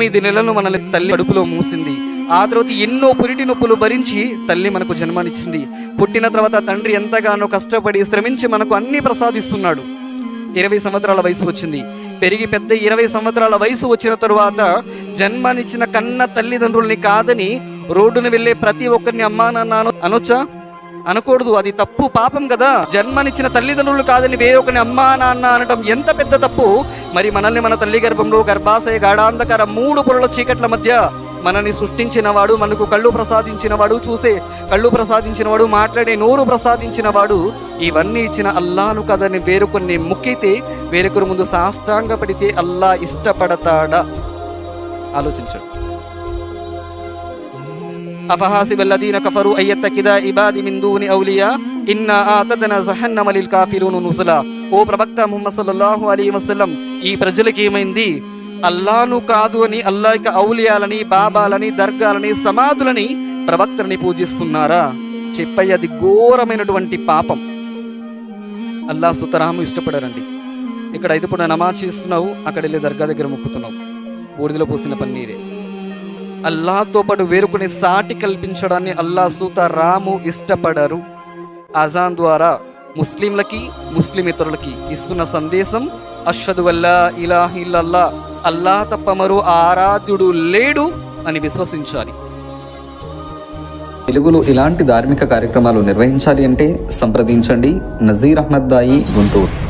తొమ్మిది నెలలు మనల్ని తల్లి కడుపులో మూసింది. ఆ తర్వాత ఎన్నో పురిటి నొప్పులు భరించి తల్లి మనకు జన్మనిచ్చింది. పుట్టిన తర్వాత తండ్రి ఎంతగానో కష్టపడి శ్రమించి మనకు అన్ని ప్రసాదిస్తున్నాడు. ఇరవై సంవత్సరాల వయసు వచ్చింది. పెరిగి పెద్ద ఇరవై సంవత్సరాల వయసు వచ్చిన తరువాత జన్మనిచ్చిన కన్న తల్లిదండ్రుల్ని కాదని రోడ్డున వెళ్ళే ప్రతి ఒక్కరిని అమ్మా నాన్న అనొచ్చా? అనకూడదు అది తప్పు పాపం కదా. జన్మనిచ్చిన తల్లిదండ్రులు కాదని వేరొకని అమ్మా నాన్న అనటం ఎంత పెద్ద తప్పు? మరి మనల్ని మన తల్లి గర్భంలో గర్భాశయ గాఢాంధకర మూడు పొరల చీకట్ల మధ్య మనల్ని సృష్టించిన వాడు మనకు కళ్ళు ప్రసాదించిన వాడు చూసే కళ్ళు ప్రసాదించిన వాడు మాట్లాడే నోరు ప్రసాదించిన వాడు ఇవన్నీ ఇచ్చిన అల్లాను కదని వేరొకరిని ముక్కితే వేరొకరి ముందు సాష్టాంగ పడితే అల్లా ఇష్టపడతాడా? ఆలోచించండి. అఫహాసిబ الذين كفروا أن يتخذ عبادي من دون أولياء إنا آتدنا جهنم للكافرون نزلا ఓ ప్రవక్త ముహమ్మద్ సల్లల్లాహు అలైహి వసల్లం ఈ ప్రజలకు ఏమైంది అల్లాను కాదు అని అల్లా యొక్క ఔలియాలని బాబాలని దర్గాలని సమాధులని ప్రవక్తలని పూజిస్తున్నారా చెప్పయ్య అది ఘోరమైనటువంటి పాపం అల్లా సుతరాము ఇష్టపడారండి ఇక్కడ అయితే ఇప్పుడు నమాజ్ చేస్తున్నావు అక్కడ వెళ్ళి దర్గా దగ్గర మొక్కుతున్నావు బూడిదలో పోసిన పన్నీరే అల్లాతో పాటు వేరుకునే సాటి కల్పించడాన్ని అల్లా సూత రాము ఇష్టపడరు. అజాన్ ద్వారా ముస్లింలకి ముస్లిమేతరులకి ఇస్తున్న సందేశం అషదు వల్లా ఇలా ఇల్లల్లా అల్లా తప్ప మరో ఆరాధ్యుడు లేడు అని విశ్వసించాలి. తెలుగులో ఇలాంటి ధార్మిక కార్యక్రమాలు నిర్వహించాలి అంటే సంప్రదించండి. నజీర్ అహ్మద్ దాయి గుంటూరు.